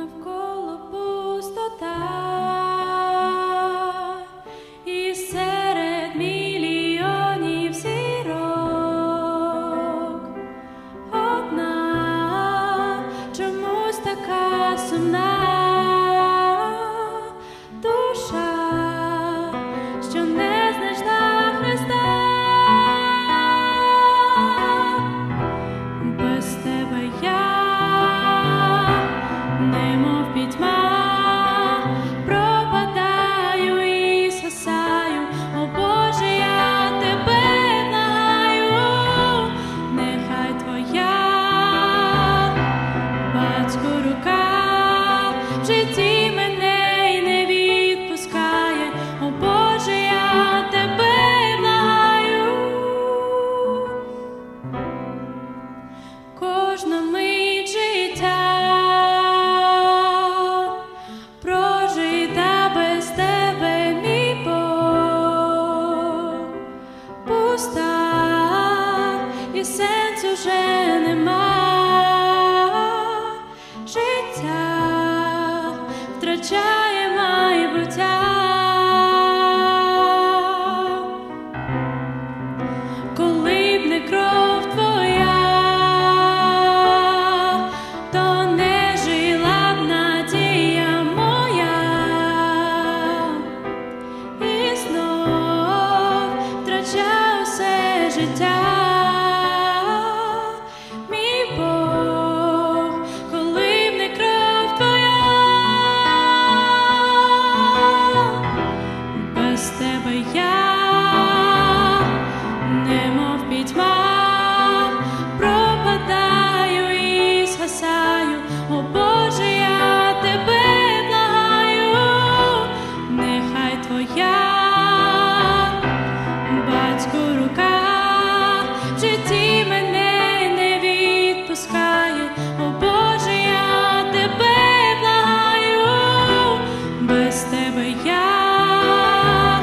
навколо пустота, в житті мене й не відпускає, о Боже, тебе благаю. Кожна мить життя прожита без тебе, мій пуста і сенсу вже нема. Втрачає майбуття. Коли б не кров твоя, то не жила б надія моя, і знов втрачав все життя. Батько рука. В житті мене не відпускає, о Боже, я тебе благаю, без тебе я,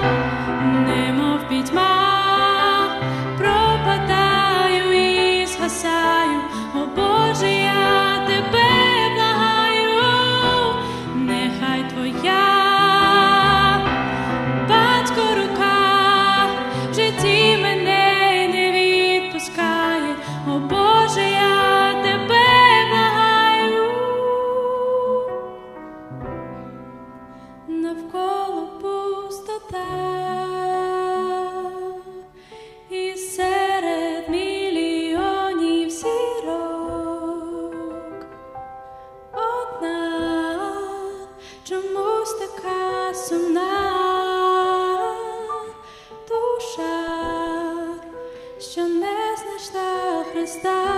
немов пітьма, пропадаю і згасаю, о Боже, я Навколо пустота, і серед мільйонів зірок одна чомусь така душа, що не знайшла Христа.